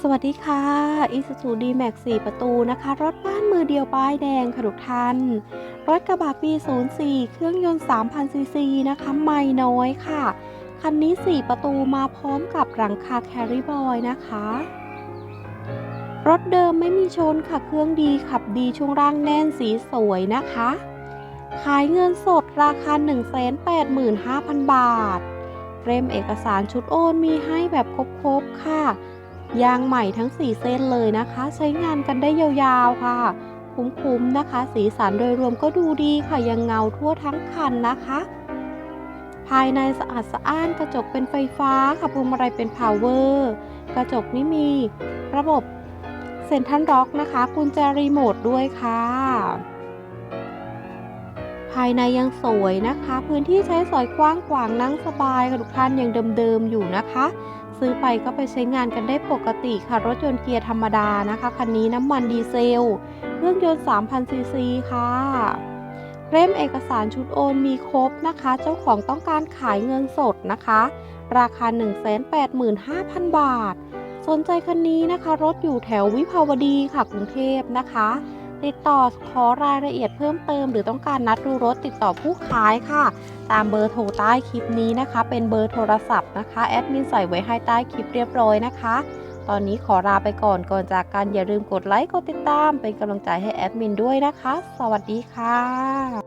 สวัสดีค่ะ Isuzu D-Max 4 ประตูนะคะ รถบ้านมือเดียวป้ายแดงค่ะทุกท่าน รถกระบะปี 04 เครื่องยนต์ 3,000 ซีซีนะคะ ไม่น้อยค่ะ คันนี้ 4 ประตูมาพร้อมกับหลังคาแคริบอยนะคะ รถเดิมไม่มีชนค่ะ เครื่องดีขับดีช่วงล่างแน่นสีสวยนะคะ ขายเงินสดราคา 185,000 บาทเรมเอกสารชุดโอนมีให้แบบครบๆค่ะ ยางใหม่ทั้ง 4 เส้นเลยนะคะ ใช้งานกันได้ยาวๆค่ะ คุ้มๆนะคะ สีสันโดยรวมก็ดูดีค่ะยังเงาทั่วทั้งคันนะคะ ภายในสะอาดสะอ้านกระจกเป็นไฟฟ้าค่ะพวงมาลัยเป็นพาวเวอร์กระจกนี่มีระบบเซ็นทรัลล็อกนะคะ กุญแจรีโมทด้วยค่ะ ภายในยังสวยนะคะ พื้นที่ใช้สอยกว้างขวางนั่งสบายค่ะทุกท่านยังเดิมๆอยู่นะคะ ซื้อไปก็ไปใช้งานกันได้ปกติค่ะรถยนต์เกียร์ธรรมดานะคะ คันนี้น้ำมันดีเซล เครื่องยนต์ 3,000 ซีซีค่ะเล่มเอกสารชุดโอนมีครบนะคะ เจ้าของต้องการขายเงินสดนะคะ ราคา 185,000 บาท สนใจคันนี้นะคะ รถอยู่แถววิภาวดีค่ะกรุงเทพนะคะ ติดต่อขอรายละเอียดเพิ่มเติม หรือต้องการนัดดูรถติดต่อผู้ขายค่ะ ตามเบอร์โทรใต้คลิปนี้นะคะ เป็นเบอร์โทรศัพท์นะคะแอดมินใส่ไว้ให้ใต้คลิปเรียบร้อยนะคะ ตอนนี้ขอลาไปก่อนก่อนจากกันอย่าลืมกดไลค์กดติดตาม เป็นกำลังใจให้แอดมินด้วยนะคะ สวัสดีค่ะ